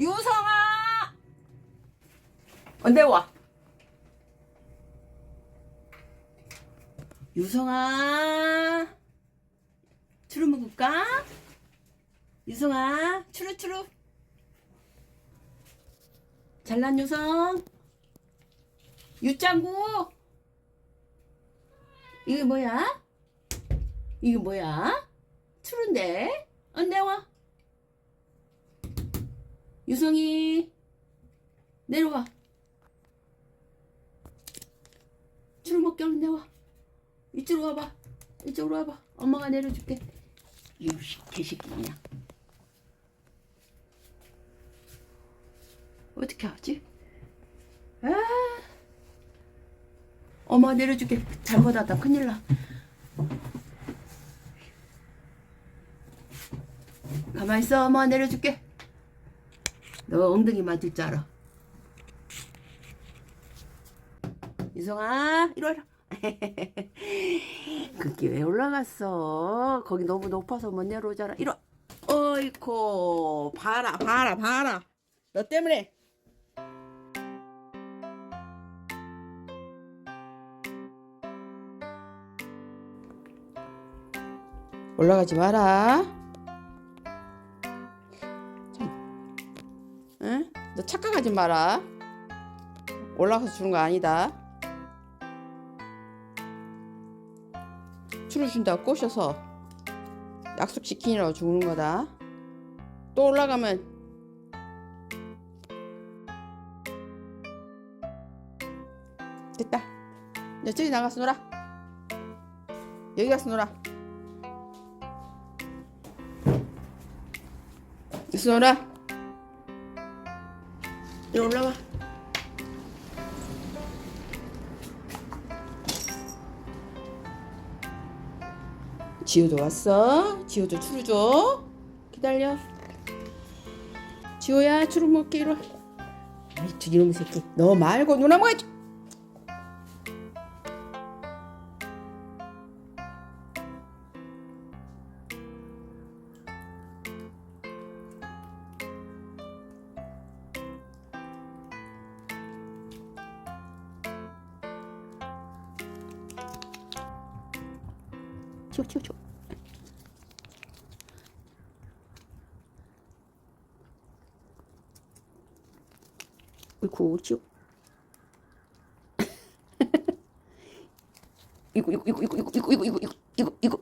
유성아! 언제 와? 유성아, 추루 먹을까? 유성아, 추루 추루. 잘난 유성. 유짱구. 이게 뭐야? 이게 뭐야? 추른데? 언제 와? 유성이 내려와. 추루 먹게 얼른 내와. 이쪽으로 와봐. 이쪽으로 와봐. 엄마가 내려줄게. 이씨 개새끼 그냥. 어떻게 하지? 아. 엄마 내려줄게. 잘못하다 큰일 나. 가만 있어. 엄마 내려줄게. 너 엉덩이 만질 줄 알아. 유성아, 이리 와라. 그게 왜 올라갔어? 거기 너무 높아서 못 내려오잖아. 이리 와. 어이코, 봐라, 봐라, 봐라. 너 때문에. 올라가지 마라. 응? 너 착각하지 마라. 올라가서 주는 거 아니다. 추루 준다고 꼬셔서 약속 지키느라고 죽는 거다. 또 올라가면 됐다. 이제 저기 나가서 놀아. 여기 가서 놀아. 여기서 놀아. 여기 올라와. 지호도 왔어. 지호도 추루 줘. 기다려. 지호야 추루 먹게 이리 와. 아이 저 이놈의 새끼. 너 말고 누나 먹어야지. 치워 치워 치워. 어이구 치워. 이거 이거 이거 이거 이거 이거 이거 이거 이거